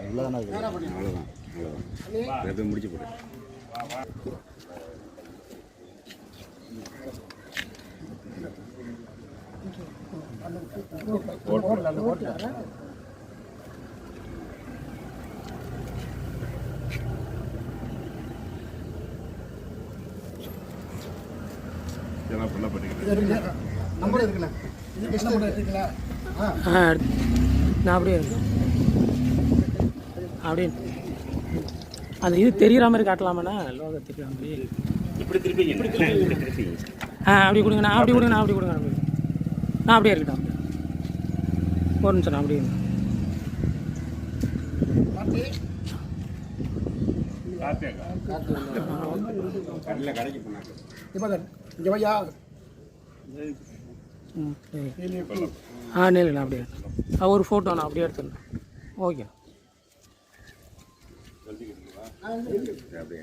அவ்வளோதான் அவ்வளோதான் அவ்வளோதான் முடிச்சு போடு இதெல்லாம் ஃபுல்லாக பண்ணிக்கிறேன் நம்பர் இது நம்பர் ஆ நான் அப்படியே இருக்கேன். அப்படியே அந்த இது தெரிகிற மாதிரி காட்டலாமாண்ணா? லோகோ தெரிகிற மாதிரி. இப்படி திருப்பிங்க. இப்படி திருப்பிங்க. ஆ அப்படி கொடுங்க நான் அப்படி கொடுங்க நான் அப்படி கொடுங்க நான் அப்படியே இருக்கட்டும். ஒரு நிமிஷம் நான் அப்படியே ஆ நேரில் நான் அப்படியே ஒரு ஃபோட்டோ நான் அப்படியே எடுத்துருந்தேன் ஓகே. அப்படியே